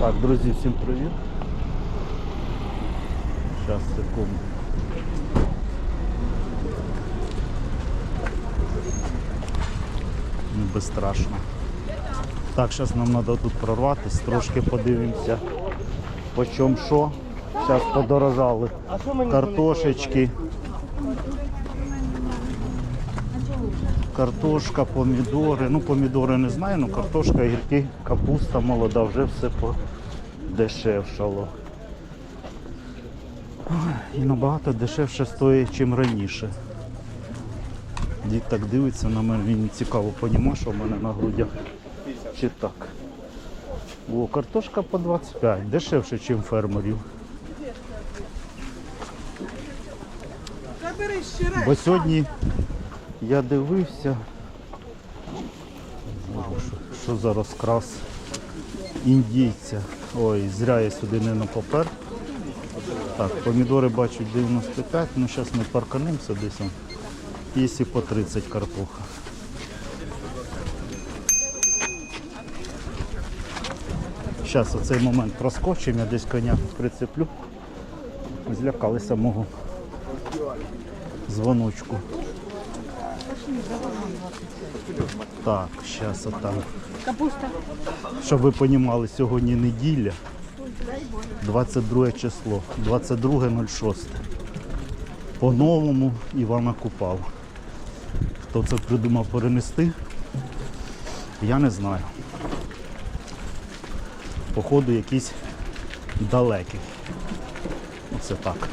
Так, друзі, всім привіт. Зараз секунду. Не безстрашно. Так, зараз нам треба тут прорватися, трошки подивимося. По чому що. Зараз подорожали картошечки. Картошка, помідори. Ну, помідори не знаю, ну картошка, гірки, капуста молода, вже все подешевшало. І набагато дешевше стоїть, ніж раніше. Дід так дивиться на мене, він цікаво понімає, що в мене на грудях. Чи так. О, картошка по 25, дешевше, ніж фермерів. Бо сьогодні я дивився. Що, що за розкрас індійця. Ой, зря я сюди не попер. Так, помідори бачу 95, ну зараз ми парканимося десь. і по 30 картоха. Зараз оцей момент проскочимо, я десь коня прицеплю. Злякалися мого дзвоночку. Так, зараз отам. Капуста. Щоб ви розуміли, сьогодні неділя, 22 число, 22.06. По-новому Івана Купав. Хто це придумав перенести, я не знаю. Походу якийсь далекий. Оце так.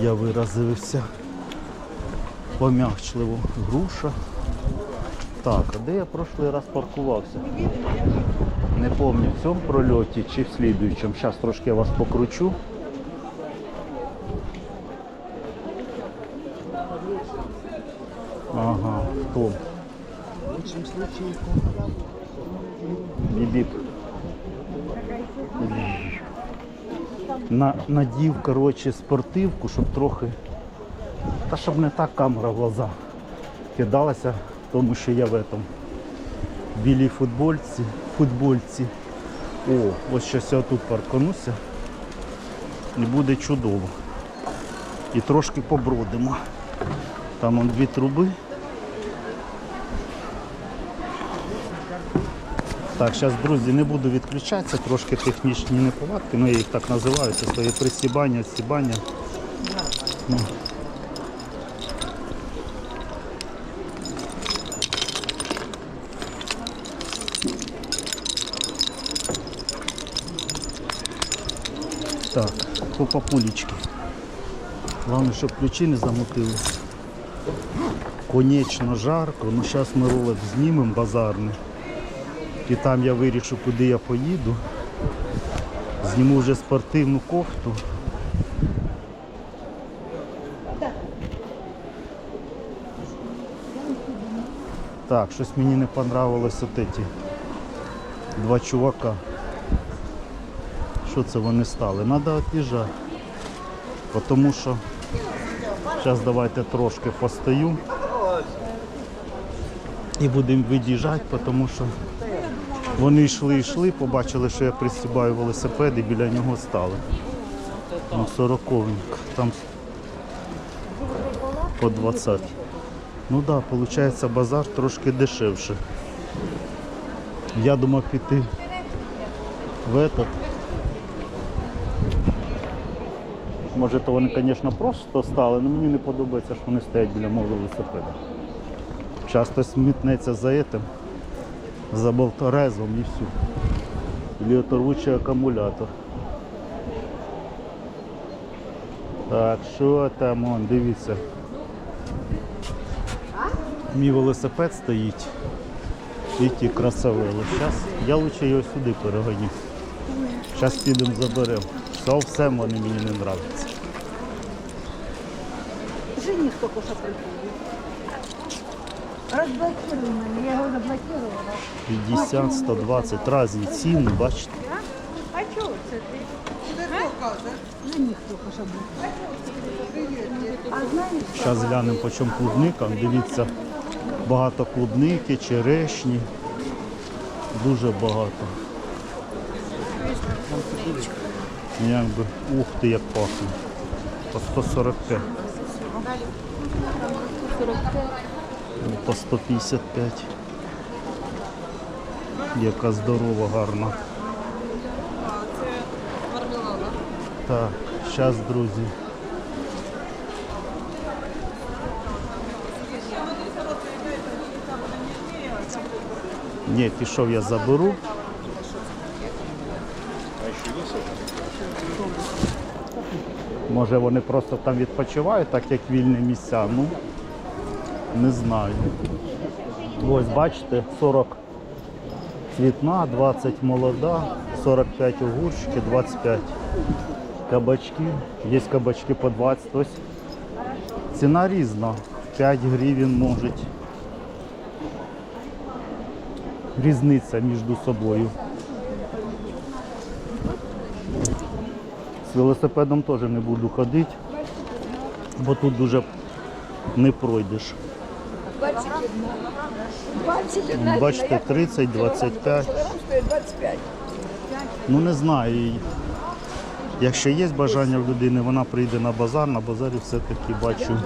Я виразився пом'якчливо. Груша. Так, а де я прошлий раз паркувався? Не пам'ятаю, в цьому прольоті чи в слідуючому. Зараз трошки я вас покручу. Ага, в тому. Бібіп. На, надів, коротше, спортивку, щоб трохи. Та щоб не так камера в глаза кидалася, тому що я в этом білій футбольці, футбольці. О, ось щось я тут паркануся. І буде чудово. І трошки побродимо. Там он дві труби. Так, зараз, друзі, не буду відключатися, трошки технічні неполадки, ну я їх так називаю, це своє присібання, сібання. Так, по папулечки. Головне, щоб ключі не замутили. Конечно, жарко, ну зараз ми ролик знімемо базарний. І там я вирішу, куди я поїду. Зніму вже спортивну кофту. Так, щось мені не понравилось от эти два чувака. Що це вони стали? Треба від'їжджати. Тому що зараз давайте трошки постою і будемо від'їжджати, тому що вони йшли, йшли, побачили, що я пристібаю велосипед і біля нього стали. Ну, сороковник, там по 20. Ну так, да, виходить базар трошки дешевше. Я думав піти в этот. Може то вони, звісно, просто стали, але мені не подобається, що вони стоять біля мого велосипеда. Часто смітнеться за этим, за болторезом і все. Или оторвучий акумулятор. Так, що там, он, дивіться. Мій велосипед стоїть. І ті красавели. Зараз я лучше його сюди перегоню. Зараз підемо заберемо. Зовсім вони мені не подобаються. Жених только что приходил. Разблокируй я его заблокировала. 50, 120, різні ціни, бачите. А чого це ти? Жених только что був. А знаєш, Зараз глянемо по чому клубника. Дивіться, багато клубники, черешні. Дуже багато. Якби, ух ти, як пахне. По 145. Ну, По 155. Яка здорова, гарна. Так, зараз, друзі. Ні, пішов я заберу. Може вони просто там відпочивають, так як вільні місця. Ну, не знаю. Ось бачите, 40 цвітна, 20 молода, 45 огурчики, 25 кабачки. Є кабачки по 20. Ось ціна різна. 5 гривень може. Різниця між собою. Велосипедом теж не буду ходити, бо тут дуже не пройдеш. Бачите, 30, 25. Ну не знаю. Якщо є бажання в людини, вона прийде на базар, на базарі все-таки бачу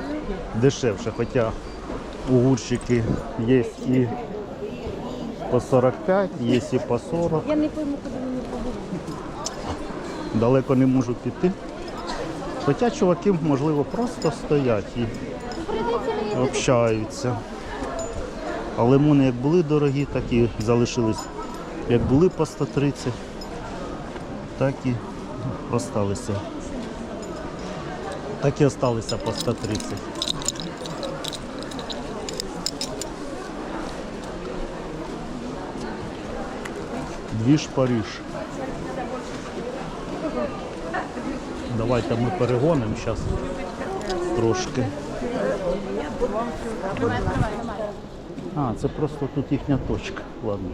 дешевше. Хоча огурчики є і по 45, є і по 40. Я не пойму, куди. Далеко не можу піти. Хоча чуваки, можливо, просто стоять і общаються. А лимони як були дорогі, так і залишились. Як були по 130, так і осталися. Так і осталися по 130. Дві ж Париж. Давайте ми перегонимо зараз трошки. А, це просто тут їхня точка. Ладно.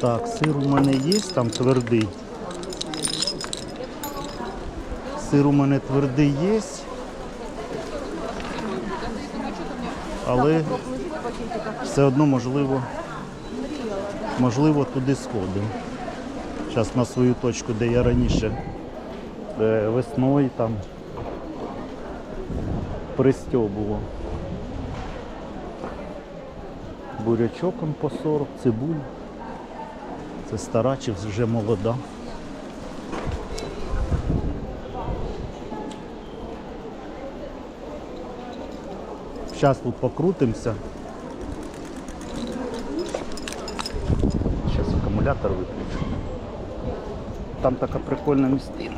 Так, сир у мене є, там твердий. Сир у мене твердий є. Але все одно можливо можливо, туди сходимо. Зараз на свою точку, де я раніше е, весною там пристьобував. Бурячок по 40, цибуль. Це стара чи вже молода. Зараз тут покрутимося. Зараз акумулятор виключу. Там така прикольна містина.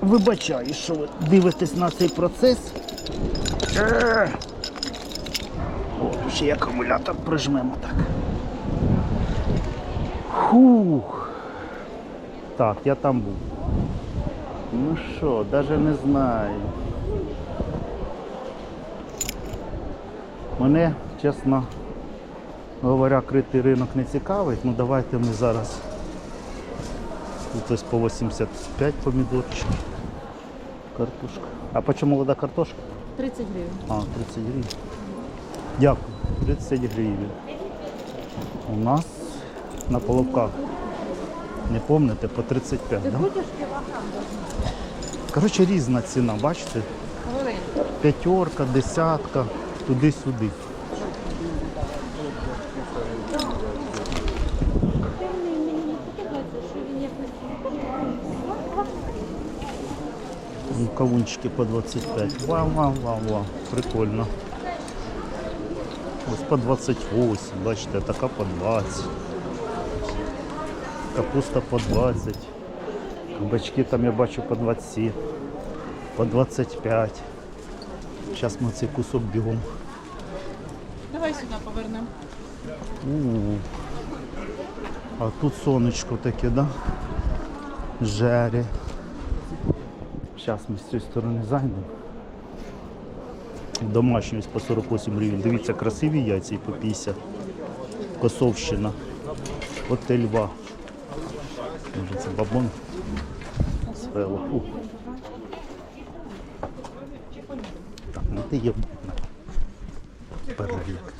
Вибачаю, що ви дивитесь на цей процес. Е! О, ще й акумулятор прижмемо так. Фух. Так, я там був. Ну що, навіть не знаю. Мене, чесно говоря, критий ринок не цікавить. Ну давайте ми зараз. Тут ось по 85 помідорчик. Картошка. А по чому молода картошка? 30 гривень. А, 30 гривень. Дякую. 30 гривень. У нас на половках. Не помните, по 35, так? Да? Будеш? Коротше, різна ціна, бачите? П'ятерка, десятка, туди-сюди. Ну, Кавунчики по 25. Вау, вау, вау, вау. Прикольно. Ось по 28, бачите, така по 20. Капуста по 20. Кабачки там я бачу по 27, по 25. Зараз ми цей кусок бігом. Давай сюди повернемо. А тут сонечко таке, да? Жаре. Зараз ми з цієї сторони зайдемо. Домашній по 48 гривень. Дивіться, красиві яйця і по 50. Косовщина. Отель Ва. Може це бабон? моцарелла. Так, ну ти є. Перелік.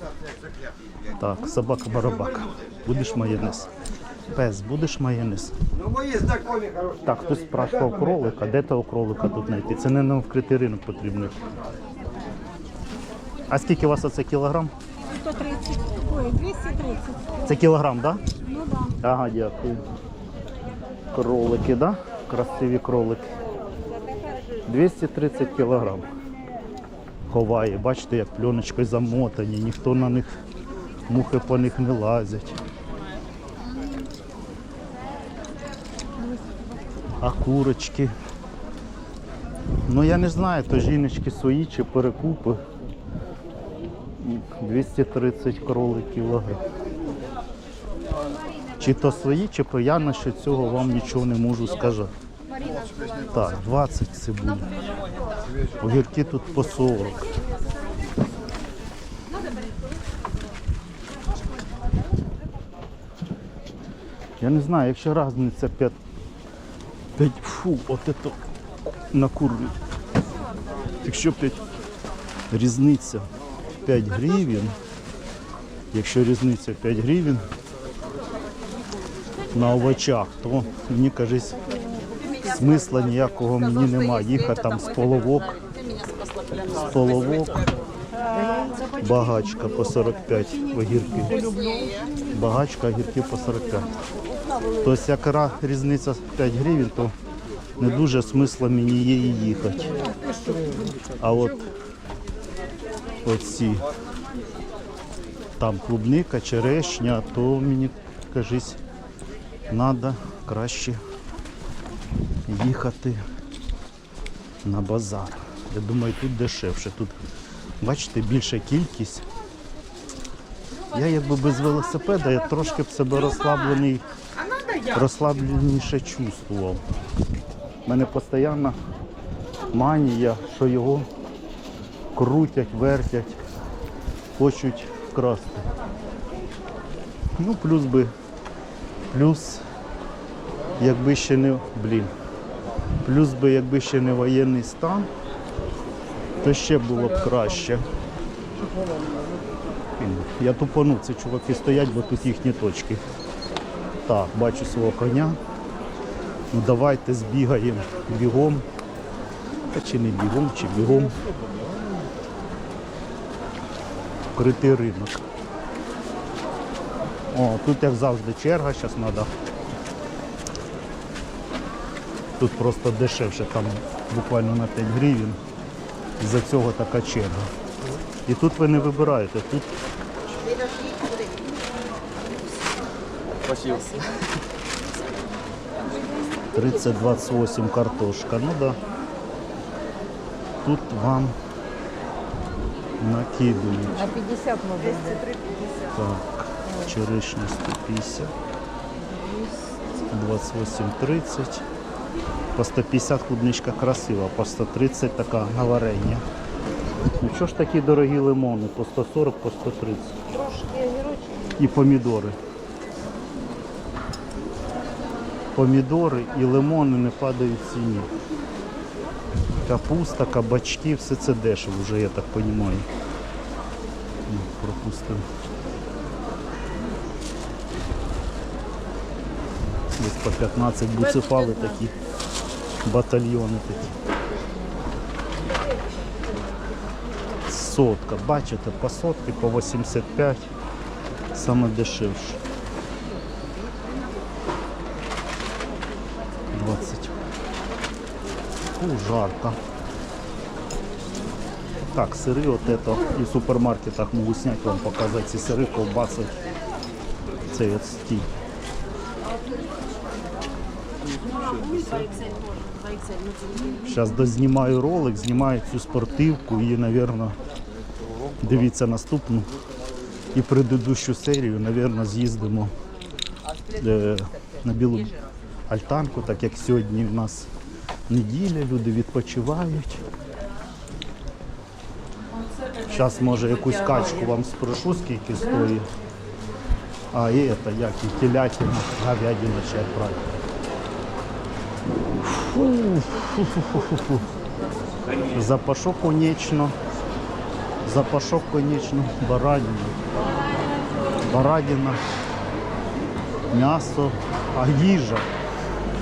Так, собака барабака. Будеш майонез? Пес, будеш майонез? Ну. Так, хтось спрашував кролика, де того кролика тут знайти? Це не на вкритий ринок потрібно. А скільки у вас оце кілограм? 130. Ой, 230. Це кілограм, так? Да? Ну да. Ага, дякую. Кролики, да? Красиві кролики. 230 кілограм. Ховає, бачите, як пленочкою замотані, ніхто на них, мухи по них не лазять. А курочки. Ну я не знаю, то жіночки свої чи перекупи. 230 кроликів кілограм. Чи то свої, чи то я насчет цього вам нічого не можу сказати. Так, 20 цибулі. Огірки тут по 40. Я не знаю, якщо різниця 5, 5 фу, от це на курві. Якщо 5 різниця 5 гривень, якщо різниця 5 гривень, на овочах, то мені кажись, смисла ніякого мені немає. Їхати там з половок, з половок, багачка по 45 огірки. Багачка огірки по 45. Тобто, як різниця 5 гривень, то не дуже смисла мені її їхати. А от оці там клубника, черешня, то мені кажись, треба краще їхати на базар. Я думаю, тут дешевше. Тут, бачите, більша кількість. Я якби без велосипеда я трошки б себе розслаблений, розслабленіше чувствував. У мене постійно манія, що його крутять, вертять, хочуть вкрасти. Ну, плюс би Плюс, якби ще не, блін, плюс би якби ще не воєнний стан, то ще було б краще. Я тупанув, це чуваки стоять, бо тут їхні точки. Так, бачу свого коня. Ну давайте збігаємо бігом. Та чи не бігом, чи бігом. Критий ринок. О, тут як завжди черга, зараз треба. Тут просто дешевше, там буквально на 5 гривень. Із-за цього така черга. І тут ви не вибираєте, тут Спасибо. 30-28 картошка. Ну да. Тут вам накидують. А 50 може. Так, черешня 150, 28,30. По 150 клубничка красива, по 130 така на варення. Ну що ж такі дорогі лимони? По 140, по 130. Трошки огірочки. І помідори. Помідори і лимони не падають в ціні. Капуста, кабачки, все це дешево вже, я так розумію. Ну, Пропустимо. Десь по 15 буцефали такі, батальйони такі. Сотка, бачите, по сотки, по 85, саме дешевше. 20. Фу, жарко. Так, сири от это і в супермаркетах можу снять вам показати ці сири, ковбаси. Цей от стіль. Зараз дознімаю ролик, знімаю цю спортивку і, мабуть, дивіться наступну і предыдущу серію, мабуть, з'їздимо е, на білу альтанку, так як сьогодні в нас неділя, люди відпочивають. Зараз може якусь качку вам спрошу, скільки стоїть. А і це, як і телятина, говядина ще брати. Фу, фу, фу, фу, фу. Запашок, конечно. Запашок, конечно, баранина. Баранина. М'ясо, а їжа.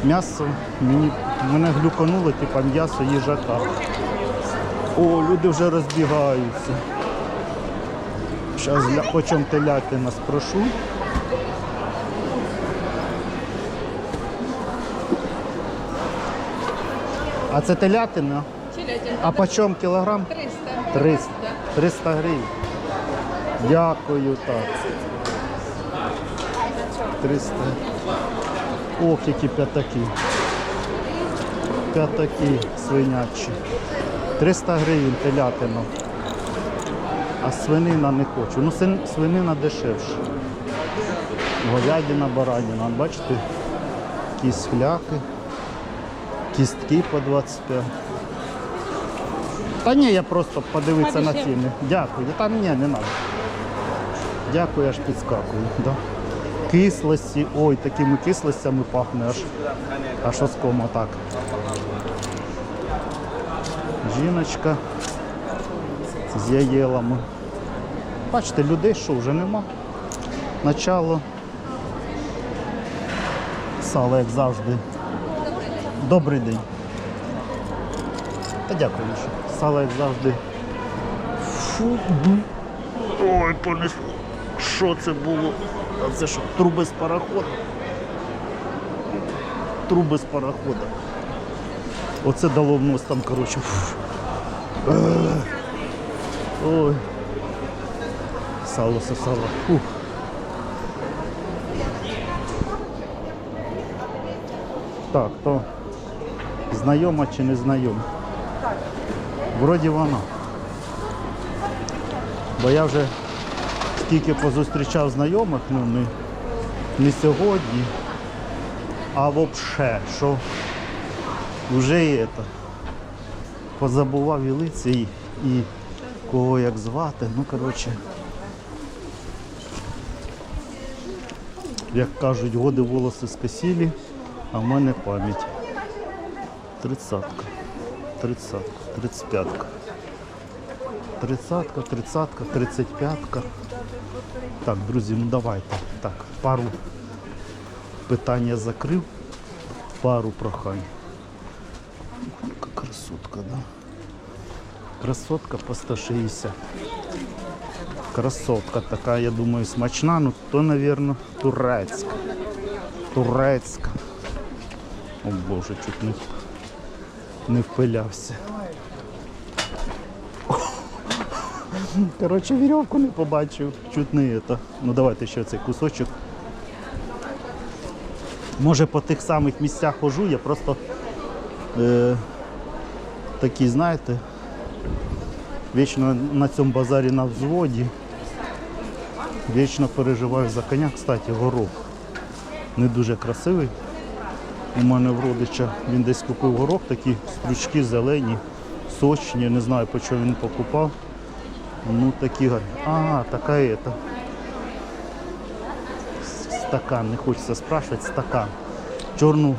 М'ясо мені, мене глюкануло, типа м'ясо їжака. О, люди вже розбігаються. Зараз для почем телятина спрошу. А це телятина? Телятинка. А по чому кілограм? 300. 300. 300 гривень. Дякую, так. 300. Ох, які п'ятаки. П'ятаки свинячі. 300 гривень телятина. А свинина не хочу. Ну, свинина дешевша. Говядина, баранина. Бачите? Якісь фляки. Кістки по 25. Та ні, я просто подивитися на ціни. Дякую. Та ні, не треба. Дякую, аж підскакую. Да. Кислості, ой, такими кислостями пахне аж, аж оскомо так. Жіночка з яєлами. Бачите, людей що вже нема. Начало. Сало, як завжди. Добрий день. Та дякую. що Сало, як завжди. Фу. Ой, понесло. Що це було? А це що? Труби з парохода? Труби з парохода. Оце дало в нос там, коротше. Ой. Сало, це сало. Фух. Так, то знайома чи не знайома? Вроді вона. Бо я вже стільки позустрічав знайомих, ну не, не сьогодні, а взагалі, що вже і це, позабував і лиця, і, кого як звати. Ну, коротше, як кажуть, годи волоси скосілі, а в мене пам'ять. Тридцатка, тридцатка, тридцять п'ятка. Тридцатка, тридцатка, тридцять п'ятка. Так, друзі, ну давайте. Так, пару питань я закрив, пару прохань. Яка красотка, да? Красотка по 160. Красотка така, я думаю, смачна, ну то, мабуть, турецька. Турецька. О Боже, чуть не, не впилявся. Коротше, вірьовку не побачив, чуть не это. Ну давайте ще цей кусочок. Може по тих самих місцях хожу, я просто е, такий, знаєте, вічно на цьому базарі на взводі. Вічно переживаю за коня. Кстати, горох не дуже красивий. У мене в родича він десь купив горох, такі стручки зелені, сочні, не знаю по чому він покупав. Ну такі гарні. А, така это. Стакан, не хочеться спрашивати, стакан. Чорну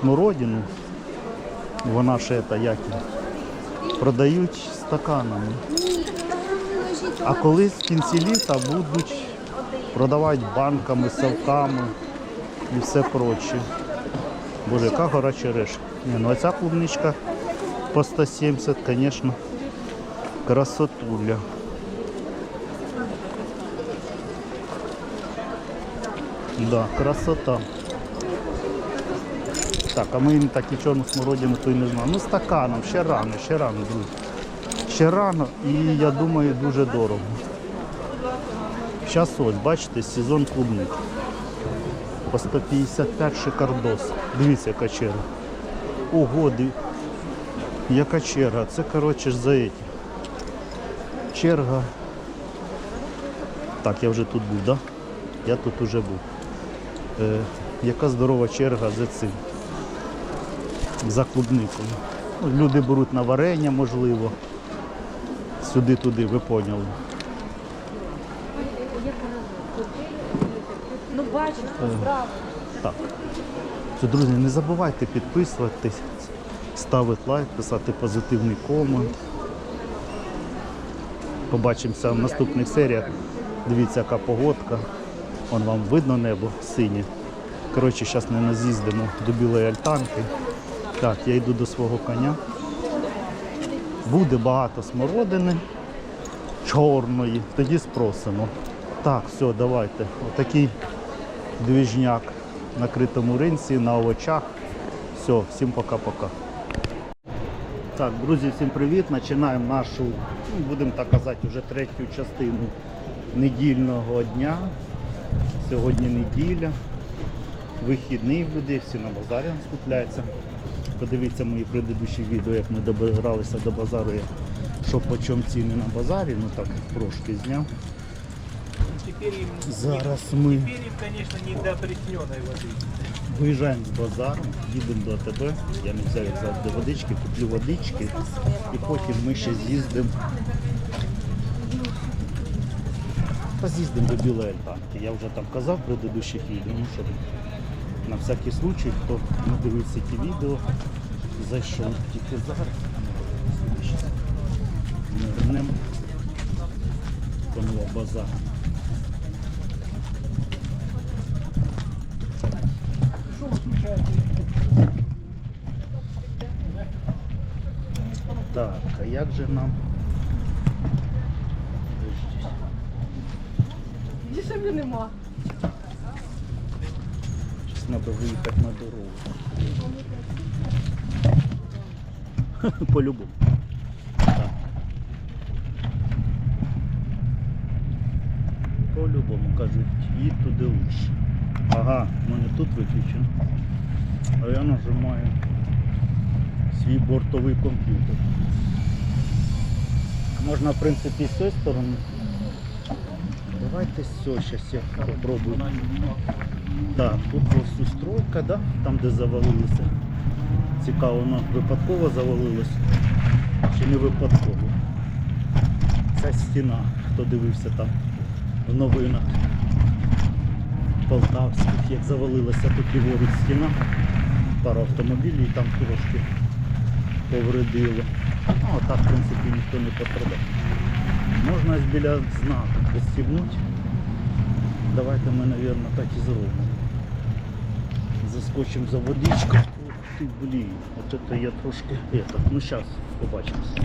смородину, вона ще это, як продають стаканами. А колись в кінці літа будуть продавати банками, совками і все проче. Боже, яка гора черешка. Ні, ну ця клубничка по 170, звісно, красотуля. Да, красота. Так, а ми так і чорну смородину то й не знаємо. Ну, стаканом, ще рано, ще рано, друзі. Ще рано і я думаю дуже дорого. Зараз ось, бачите, сезон клубник. По 155 шикардос. Дивіться, яка черга. Ого, яка черга. Це, коротше, за эти. Черга. Так, я вже тут був, так? Да? Я тут уже був. Е, яка здорова черга за цим. За клубникою. Ну, люди беруть на варення, можливо. Сюди-туди, ви поняли. Ну бачиш, Так. Що, друзі, не забувайте підписуватись, ставити лайк, писати позитивний комент. Побачимося в наступних серіях. Дивіться, яка погодка. Вон вам видно небо синє. Коротше, зараз ми з'їздимо до білої альтанки. Так, я йду до свого коня. Буде багато смородини чорної, тоді спросимо. Так, все, давайте. Отакий двіжняк на критому ринці, на овочах. Все, всім пока-пока. Так, друзі, всім привіт. Починаємо нашу, ну, будемо так казати, вже третю частину недільного дня. Сьогодні неділя. Вихідний людей, всі на базарі скупляються. Подивіться мої предыдущі відео, як ми добиралися до базару, що по чому ціни на базарі, ну так трошки зняв. Теперь им, Зараз ми теперь им, конечно, не до опресненной воды. виїжджаємо з базару, їдемо до АТБ. Я не взяв як завжди водички, куплю водички і потім ми ще з'їздимо. Та з'їздимо до Білої Альтанки. Я вже там казав в предыдущих відео, ну щоб на всякий случай, хто не дивився ті відео, зайшов тільки зараз. Нирнем. Конова базар. Так, а як же нам? Дешевле нема. Сейчас надо выехать на дорогу. По-любому. По-любому кажуть, їдь туди лучше. Ага, в мене тут виключено. А я нажимаю свій бортовий комп'ютер. Можна, в принципі, з цієї сторони. Давайте все, зараз я попробую. Так, тут ось стройка, да? там де завалилося. Цікаво, воно випадково завалилось чи не випадково. Ця стіна, хто дивився там в новинах полтавських, як завалилася тут ліворуч стіна, пару автомобілів там трошки повредило. Ну, а так, в принципі, ніхто не пострадав. Можна біля знаку пристібнути. Давайте ми, мабуть, так і зробимо. Заскочимо за водичку. Ух ти, блін, от це я трошки. Это. Ну зараз побачимось.